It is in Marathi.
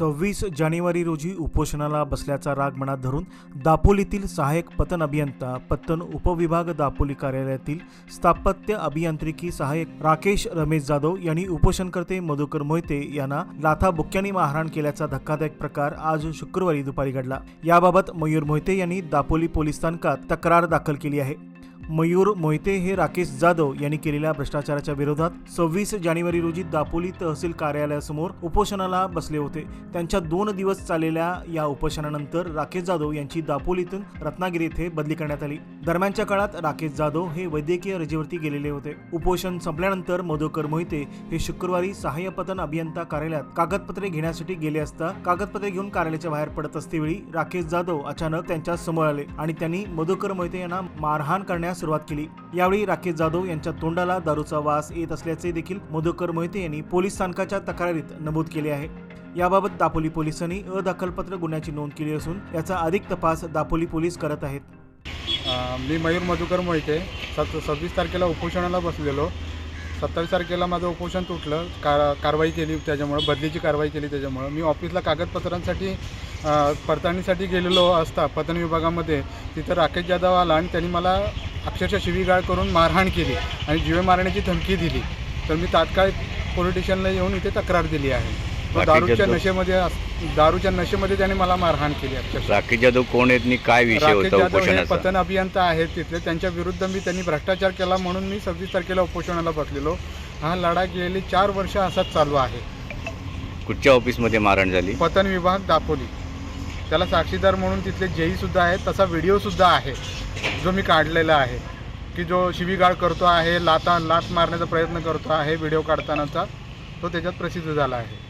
सव्वीस जानेवारी रोजी उपोषणाला बसल्याचा राग मनात धरून दापोलीतील सहाय्यक पतन अभियंता पत्तन उपविभाग दापोली कार्यालयातील स्थापत्य अभियांत्रिकी सहाय्यक राकेश रमेश जाधव यांनी उपोषणकर्ते मधुकर मोहिते यांना लाथा बुक्क्यांनी मारहाण केल्याचा धक्कादायक प्रकार आज शुक्रवारी दुपारी घडला. याबाबत मयूर मोहिते यांनी दापोली पोलीस स्थानकात तक्रार दाखल केली आहे. मयूर मोहिते हे राकेश जाधव यांनी केलेल्या भ्रष्टाचाराच्या विरोधात सव्वीस जानेवारी रोजी दापोली तहसील कार्यालयासमोर उपोषणाला बसले होते. त्यांच्या दोन दिवस चाललेल्या या उपोषणानंतर राकेश जाधव यांची दापोलीतून रत्नागिरी येथे बदली करण्यात आली. दरम्यानच्या काळात राकेश जाधव हे वैद्यकीय रजेवरती गेलेले होते. उपोषण संपल्यानंतर मधुकर मोहिते हे शुक्रवारी सहाय्य पतन अभियंता कार्यालयात कागदपत्रे घेण्यासाठी गेले असता कागदपत्रे घेऊन कार्यालयाच्या बाहेर पडत असतेवेळी राकेश जाधव अचानक त्यांच्यासमोर आले आणि त्यांनी मधुकर मोहिते यांना मारहाण करण्यास सुरुवात केली. यावेळी राकेश जाधव यांच्या तोंडाला दारूचा वास येत असल्याचे देखील मधुकर मोहिते यांनी पोलीस स्थानकाच्या तक्रारीत नमूद केले आहे. याबाबत दापोली पोलिसांनी अदखलपत्र गुन्ह्याची नोंद केली असून याचा अधिक तपास दापोली पोलीस करत आहेत. मी मयूर मधुकर मोहिते. सत सव्वीस तारखेला उपोषणाला बसलेलो. सत्तावीस तारखेला माझं उपोषण तुटलं. कार कारवाई केली त्याच्यामुळं बदलीची कारवाई केली त्याच्यामुळं. मी ऑफिसला कागदपत्रांसाठी पडताळणीसाठी गेलेलो असता पतन विभागामध्ये. तिथं राकेश जाधव आला आणि त्यांनी मला अक्षरशः शिवीगाळ करून मारहाण केली आणि जीवे मारण्याची धमकी दिली. तर मी तात्काळ पोलीस स्टेशनला येऊन इथे तक्रार दिली आहे. दारूच्या नशेमध्ये दारूच्या नशेमध्ये त्याने मला मारहाण केली अक्षरशः. राकेश जाधव कोण आहेत काय विषय राकेश होता जाधव हे पतन अभियंता आहेत तिथले. त्यांच्या विरुद्ध मी त्यांनी भ्रष्टाचार केला म्हणून मी सव्वीस तारखेला उपोषणाला बसलेलो. हा लढा गेली चार वर्ष असाच चालू आहे. कुठच्या ऑफिसमध्ये मारहाण झाली? पतन विभाग दापोली. त्याला साक्षीदार म्हणून तिथले जेई सुद्धा आहेत. तसा व्हिडिओ सुद्धा आहे. जो मी काढलेला आहे की जो शिवीगाळ करतो आहे लाता लात मारण्याचा प्रयत्न करतो आहे व्हिडिओ काढतानाचा तो त्याच्यात प्रसिद्ध झाला आहे.